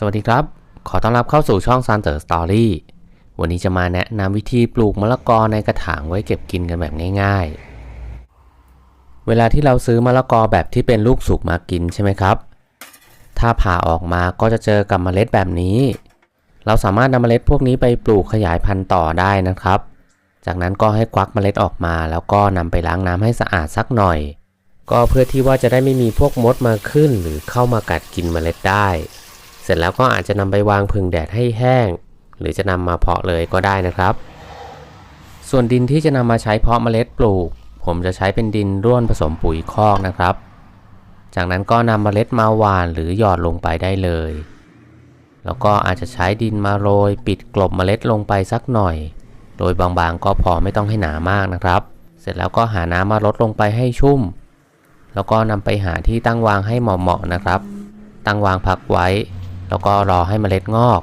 สวัสดีครับ ขอต้อนรับเข้าสู่ช่อง s ันเตอร์สตอรี่วันนี้จะมาแนะนำวิธีปลูกมะละกอในกระถางไว้เก็บกินกันแบบง่าย ๆ เวลาที่เราซื้อมะละกอแบบที่เป็นลูกสุกมากินใช่ไหมครับ ถ้าผ่าออกมาก็จะเจอกับเมล็ดแบบนี้ เราสามารถนำเมล็ดพวกนี้ไปปลูกขยายพันธุ์ต่อได้นะครับ จากนั้นก็ให้ควักเมล็ดออกมา แล้วก็นำไปล้างน้ำให้สะอาดสักหน่อย ก็เพื่อที่ว่าจะได้ไม่มีพวกมดมาขึ้น หรือเข้ามากัดกินเมล็ดได้ สร็จแล้วก็อาจจะนำไปวางพึ่งแดดให้แห้ง หรือจะนำมาเพาะเลยก็ได้นะครับ ส่วนดินที่จะนำมาใช้เพาะเมล็ดปลูก ผมจะใช้เป็นดินร่วนผสมปุ๋ยคอกนะครับ จากนั้นก็นำเมล็ดมาหว่านหรือหยอดลงไปได้เลย แล้วก็อาจจะใช้ดินมาโรย ปิดกลบเมล็ดลงไปสักหน่อย โดยบางๆก็พอไม่ต้องให้หนามากนะครับ เสร็จแล้วก็หาน้ำมาลดลงไปให้ชุ่ม แล้วก็นำไปหาที่ตั้งวางให้เหมาะๆนะครับ ตั้งวางพักไว้ แล้วก็รอให้เมล็ดงอก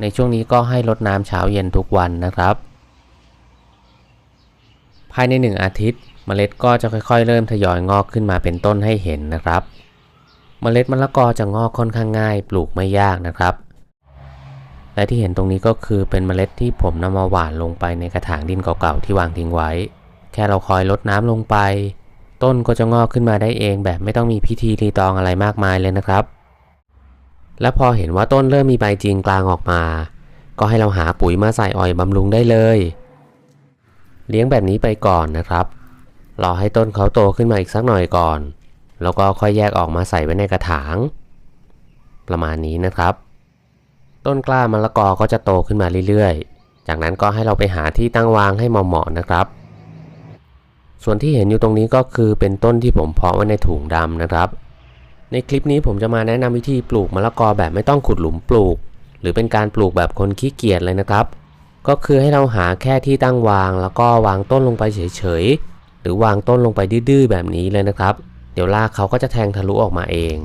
ในช่วงนี้ก็ให้รดน้ำเช้าเย็นทุกวันนะครับ ภายในหนึ่งอาทิตย์เมล็ดก็จะค่อยๆ เริ่มทยอยงอกขึ้นมาเป็นต้นให้เห็นนะครับ เมล็ดมะละกอจะงอกค่อนข้างง่าย ปลูกไม่ยากนะครับ และที่เห็นตรงนี้ก็คือเป็นเมล็ดที่ผมนำมาหว่านลงไปในกระถางดินเก่าๆที่วางทิ้งไว้ แค่เราคอยลดน้ำลงไป ต้นก็จะงอกขึ้นมาได้เองแบบไม่ต้องมีพิธีรีตองอะไรมากมายเลยนะครับ และพอเห็นว่าต้นเริ่มมีใบจริงกลางออกมา ก็ให้เราหาปุ๋ยมาใส่อ่อยบำรุงได้เลย เลี้ยงแบบนี้ไปก่อนนะครับ รอให้ต้นเขาโตขึ้นมาอีกสักหน่อยก่อน แล้วก็ค่อยแยกออกมาใส่ไว้ในกระถาง ประมาณนี้นะครับ ต้นกล้ามะละกอก็จะโตขึ้นมาเรื่อยๆ จากนั้นก็ให้เราไปหาที่ตั้งวางให้เหมาะๆนะครับ ส่วนที่เห็นอยู่ตรงนี้ก็คือเป็นต้นที่ผมเพาะไว้ในถุงดำนะครับ ในคลิปนี้ผมจะมาแนะนำวิธีปลูกมะละกอแบบไม่ต้องขุดหลุมปลูก หรือเป็นการปลูกแบบคนขี้เกียจเลยนะครับ ก็คือให้เราหาแค่ที่ตั้งวาง แล้วก็วางต้นลงไปเฉยๆหรือวางต้นลงไปดื้อๆแบบนี้เลยนะครับ เดี๋ยวรากเขาก็จะแทงทะลุออกมาเอง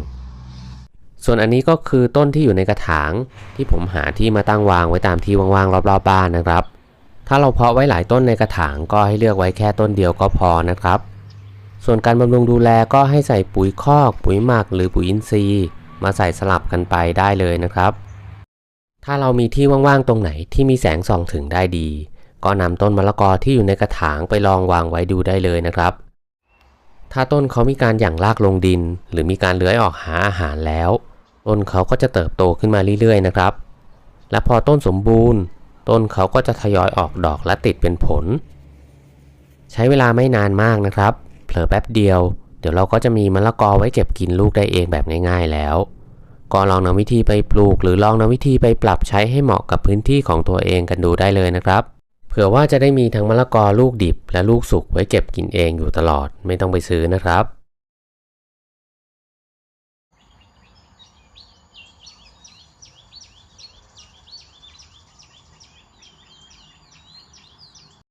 ส่วนอันนี้ก็คือต้นที่อยู่ในกระถาง ที่ผมหาที่มาตั้งวางไว้ตามที่ว่างๆรอบๆบ้านนะครับ ถ้าเราเพาะไว้หลายต้นในกระถางก็ให้เลือกไว้แค่ต้นเดียวก็พอนะครับ ส่วนการบำรุงดูแลก็ให้ใส่ปุ๋ยคอก ปุ๋ยหมัก หรือปุ๋ยอินทรีย์ มาใส่สลับกันไปได้เลยนะครับ ถ้าเรามีที่ว่างๆตรงไหนที่มีแสงส่องถึงได้ดี ก็นำต้นมะละกอที่อยู่ในกระถางไปลองวางไว้ดูได้เลยนะครับ ถ้าต้นเขามีการหยั่งรากลงดิน หรือมีการเลื้อยออกหาอาหารแล้ว ต้นเขาก็จะเติบโตขึ้นมาเรื่อยๆนะครับ และพอต้นสมบูรณ์ ต้นเขาก็จะทยอยออกดอกและติดเป็นผล ใช้เวลาไม่นานมากนะครับ ลอแป๊บเดียว เดี๋ยวเราก็จะมีมะละกอไว้เก็บกินลูกได้เองแบบง่ายๆแล้ว ก็ลองนำวิธีไปปลูก หรือลองนำวิธีไปปรับใช้ให้เหมาะกับพื้นที่ของตัวเองกันดูได้เลยนะครับเผื่อว่าจะได้มีทั้งมะละกอลูกดิบและลูกสุกไว้เก็บกินเองอยู่ตลอดไม่ต้องไปซื้อนะครับ